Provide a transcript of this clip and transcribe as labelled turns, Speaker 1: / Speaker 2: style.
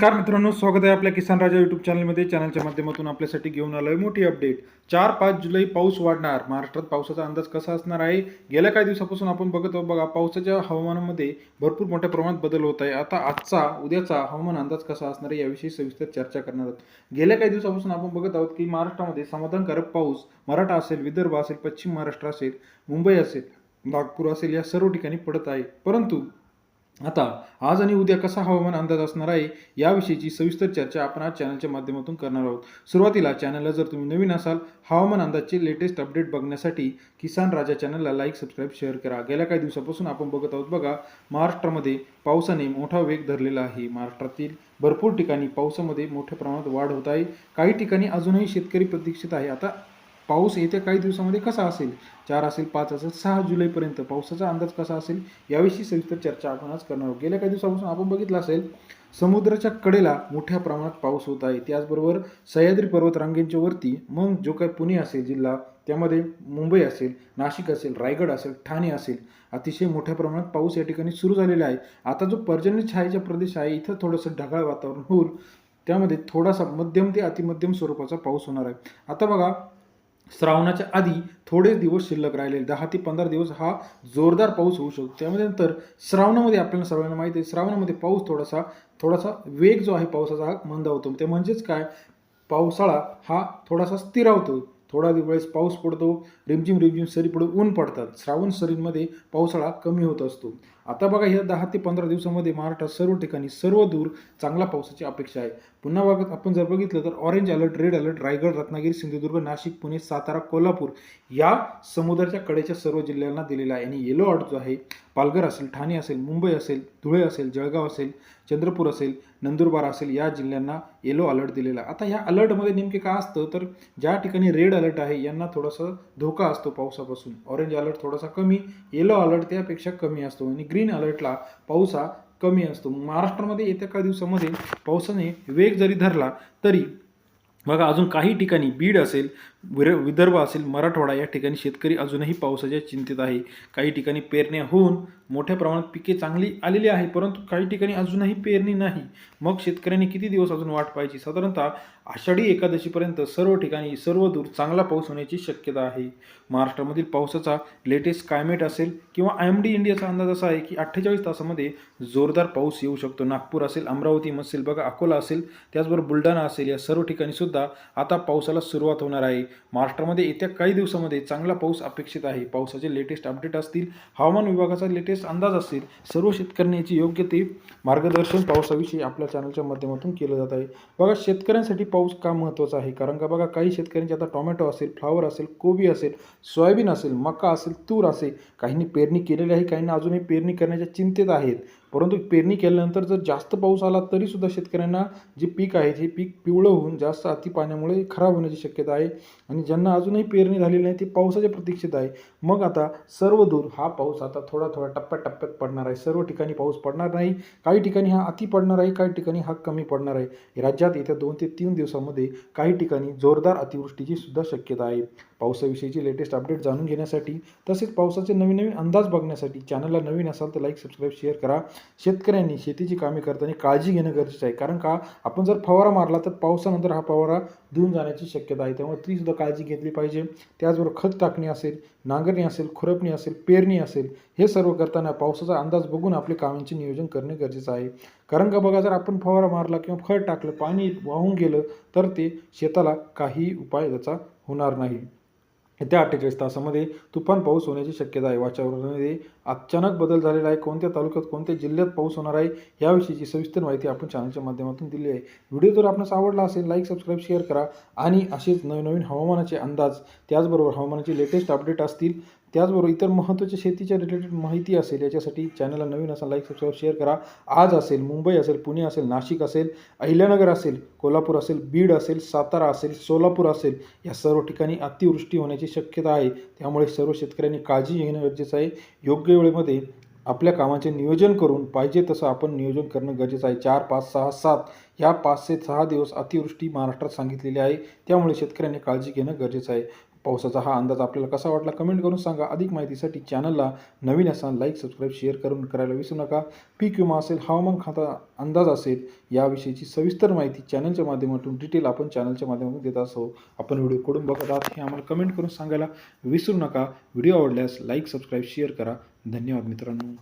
Speaker 1: नमस्कार मित्रांनो स्वागत आहे आपल्या किसान राजा यूट्यूब चॅनलमध्ये चॅनलच्या माध्यमातून आपल्यासाठी घेऊन आलोय मोठी अपडेट चार पाच जुलै पाऊस वाढणार. महाराष्ट्रात पावसाचा अंदाज कसा असणार आहे? गेल्या काही दिवसापासून आपण बघत आहोत बघा पावसाच्या हवामानामध्ये भरपूर मोठ्या प्रमाणात बदल होत आहे. आता आजचा उद्याचा हवामान अंदाज कसा असणार आहे याविषयी सविस्तर चर्चा करणार आहोत. गेल्या काही दिवसापासून आपण बघत आहोत की महाराष्ट्रामध्ये समाधानकारक पाऊस मराठा असेल विदर्भ असेल पश्चिम महाराष्ट्र असेल मुंबई असेल नागपूर असेल या सर्व ठिकाणी पडत आहे. परंतु आता आज आणि उद्या कसा हवामान अंदाज असणार आहे याविषयीची सविस्तर चर्चा आपण आज चॅनलच्या माध्यमातून करणार आहोत. सुरुवातीला चॅनलला जर तुम्ही नवीन असाल हवामान अंदाजचे लेटेस्ट अपडेट बघण्यासाठी किसान राजा चॅनलला लाईक सबस्क्राईब शेअर करा. गेल्या काही दिवसापासून आपण बघत आहोत बघा महाराष्ट्रामध्ये पावसाने मोठा वेग धरलेला आहे. महाराष्ट्रातील भरपूर ठिकाणी पावसामध्ये मोठ्या प्रमाणात वाढ होत आहे. काही ठिकाणी अजूनही शेतकरी प्रतीक्षित आहे. आता पाऊस येत्या काही दिवसामध्ये कसा असेल? चार असेल पाच असेल सहा जुलैपर्यंत पावसाचा अंदाज कसा असेल? याविषयी सविस्तर चर्चा आपण आज करणार आहोत. गेल्या काही दिवसापासून आपण बघितलं असेल समुद्राच्या कडेला मोठ्या प्रमाणात पाऊस होत आहे. त्याचबरोबर सह्याद्री पर्वत रांगेंच्या वरती मग जो काही पुणे असेल जिल्हा त्यामध्ये मुंबई असेल नाशिक असेल रायगड असेल ठाणे असेल अतिशय मोठ्या प्रमाणात पाऊस या ठिकाणी सुरू झालेला आहे. आता जो पर्जन्य छायेचा प्रदेश आहे इथं थोडंसं ढगाळ वातावरण होईल त्यामध्ये थोडासा मध्यम ते अतिमध्यम स्वरूपाचा पाऊस होणार आहे. आता बघा श्रावणाच्या आधी थोडेच दिवस शिल्लक राहिले. दहा ते पंधरा दिवस हा जोरदार पाऊस होऊ शकतो. त्यामध्ये नंतर श्रावणामध्ये आपल्याला सर्वांना माहिती आहे श्रावणामध्ये पाऊस थोडासा थोडासा वेग जो आहे पावसाचा हा मंदावतो ते म्हणजेच काय? पावसाळा हा थोडासा स्थिरावतो थोडा वेळेस पाऊस पडतो रिमझिम रिमझिम सरी पडून ऊन पडतात. श्रावण सरींमध्ये पावसाळा कमी होत असतो. आता बघा ह्या दहा ते पंधरा दिवसामध्ये महाराष्ट्रात सर्व ठिकाणी सर्व दूर चांगला पावसाची अपेक्षा आहे. पुन्हा बघत आपण जर बघितलं तर orange alert red alert Raigad Ratnagiri Sindhudurg Nashik Pune Satara Kolhapur या समुद्राच्या कडेच्या सर्व जिल्ह्यांना दिलेला आहे. आणि येलो अलर्ट जो आहे पालघर असेल ठाणे असेल मुंबई असेल धुळे असेल जळगाव असेल चंद्रपूर असेल नंदुरबार असेल या जिल्ह्यांना येलो अलर्ट दिलेला आता ह्या अलर्टमध्ये नेमके काय असतं? तर ज्या ठिकाणी रेड अलर्ट आहे यांना थोडासा धोका असतो पावसापासून. ऑरेंज अलर्ट थोडासा कमी येलो अलर्ट त्यापेक्षा कमी असतो. आणि ग्रीन अलर्टला पाऊस हा कमी असतो. महाराष्ट्रामध्ये येत्या काही दिवसामध्ये पावसाने वेग जरी धरला तरी बघा अजून काही ठिकाणी बीड असेल विर विदर्भ असेल मराठवाडा या ठिकाणी शेतकरी अजूनही पावसाच्या चिंतेत आहे. काही ठिकाणी पेरण्या होऊन मोठ्या प्रमाणात पिके चांगली आलेली आहे परंतु काही ठिकाणी अजूनही पेरणी नाही. मग शेतकऱ्यांनी किती दिवस अजून वाट पाहायची? साधारणतः आषाढी एकादशीपर्यंत सर्व ठिकाणी सर्व दूर चांगला पाऊस होण्याची शक्यता आहे. महाराष्ट्रामधील पावसाचा लेटेस्ट क्लायमेट असेल किंवा आय एम डी इंडियाचा अंदाज असा आहे की अठ्ठेचाळीस तासामध्ये जोरदार पाऊस येऊ शकतो. नागपूर असेल अमरावती असेल बघा अकोला असेल त्याचबरोबर बुलढाणा असेल या सर्व ठिकाणी सुद्धा आता पावसाला सुरुवात होणार आहे. महाराष्ट्रामध्ये येत्या काही दिवसामध्ये चांगला पाऊस अपेक्षित आहे. पावसाचे लेटेस्ट अपडेट असतील हवामान विभागाचा लेटेस्ट अंदाज असतील सर्व शेतकऱ्यांनी याची योग्य ते मार्गदर्शन पावसाविषयी आपल्या चॅनलच्या माध्यमातून केलं जात आहे. बघा शेतकऱ्यांसाठी पाऊस का महत्त्वाचा आहे? कारण का बघा काही शेतकऱ्यांचे आता टोमॅटो असेल फ्लावर असेल कोबी असेल सोयाबीन असेल मका असेल तूर असेल काहींनी पेरणी केलेली आहे काहींना अजूनही पेरणी करण्याच्या चिंतेत आहेत. परंतु पेरणी केल्यानंतर जर जास्त पाऊस आला तरीसुद्धा शेतकऱ्यांना जे पीक आहे हे पीक पिवळं होऊन जास्त अति पाण्यामुळे खराब होण्याची शक्यता आहे. आणि ज्यांना अजूनही पेरणी झालेली नाही ते पावसाच्या प्रतीक्षेत आहे. मग आता सर्व दूर हा पाऊस आता थोडा थोडा टप्प्याटप्प्यात पडणार आहे. सर्व ठिकाणी पाऊस पडणार नाही. काही ठिकाणी हा अति पडणार आहे काही ठिकाणी हा कमी पडणार आहे. राज्यात येत्या दोन ते तीन दिवसामध्ये काही ठिकाणी जोरदार अतिवृष्टीची सुद्धा शक्यता आहे. पावसाविषयीची लेटेस्ट अपडेट जाणून घेण्यासाठी तसेच पावसाचे नवीन नवीन अंदाज बघण्यासाठी चॅनलला नवीन असाल तर लाईक सबस्क्राईब शेअर करा. शेतकऱ्यांनी शेतीची कामे करताना काळजी घेणं गरजेचं आहे. कारण का आपण जर फवारा मारला तर पावसानंतर हा फवारा धुवून जाण्याची शक्यता आहे. त्यामुळे ती सुद्धा काळजी घेतली पाहिजे. त्याचबरोबर खत टाकणी असेल नांगरणी असेल खुरपणी असेल पेरणी असेल हे सर्व करताना पावसाचा अंदाज बघून आपले कामांचे नियोजन करणे गरजेचं आहे. कारण का बघा जर आपण फवारा मारला किंवा खत टाकलं पाणी वाहून गेलं तर ते शेताला काही उपाय त्याचा होणार नाही. येत्या अठ्ठेचाळीस तासामध्ये तुफान पाऊस होण्याची शक्यता आहे. वातावरणामध्ये अचानक बदल झालेला आहे. कोणत्या तालुक्यात कोणत्या जिल्ह्यात पाऊस होणार आहे याविषयीची सविस्तर माहिती आपण चॅनलच्या माध्यमातून दिली आहे. व्हिडिओ जर आपणास आवडला असेल लाईक सबस्क्राईब शेअर करा आणि असेच नवनवीन हवामानाचे अंदाज त्याचबरोबर हवामानाचे लेटेस्ट अपडेट असतील त्याचबरोबर इतर महत्त्वाच्या शेतीच्या रिलेटेड माहिती असेल याच्यासाठी चॅनलला नवीन असा लाईक सबस्क्राईब शेअर करा. आज असेल मुंबई असेल पुणे असेल नाशिक असेल अहिल्यानगर असेल कोल्हापूर असेल बीड असेल सातारा असेल सोलापूर असेल या सर्व ठिकाणी अतिवृष्टी होण्याची शक्यता आहे. त्यामुळे सर्व शेतकऱ्यांनी काळजी घेणं गरजेचं आहे. योग्य वेळेमध्ये आपल्या कामाचे नियोजन करून पाहिजे तसं आपण नियोजन करणं गरजेचं आहे. चार पाच सहा सात या पाच ते सहा दिवस अतिवृष्टी महाराष्ट्रात सांगितलेली आहे. त्यामुळे शेतकऱ्यांनी काळजी घेणं गरजेचं आहे. पावसाचा हा अंदाज आपल्याला कसा वाटला कमेंट करून सांगा. अधिक माहितीसाठी चॅनलला नवीन असाल लाईक सबस्क्राईब शेअर करून करायला विसरू नका. पीक विमा असेल हवामान खाता अंदाज असेल याविषयीची सविस्तर माहिती चॅनलच्या माध्यमातून डिटेल आपण चॅनलच्या माध्यमातून देत असो आपण व्हिडिओ कडून बघत आहात हे आम्हाला कमेंट करून सांगायला विसरू नका. व्हिडिओ आवडल्यास लाईक सबस्क्राईब शेअर करा. धन्यवाद मित्रांनो.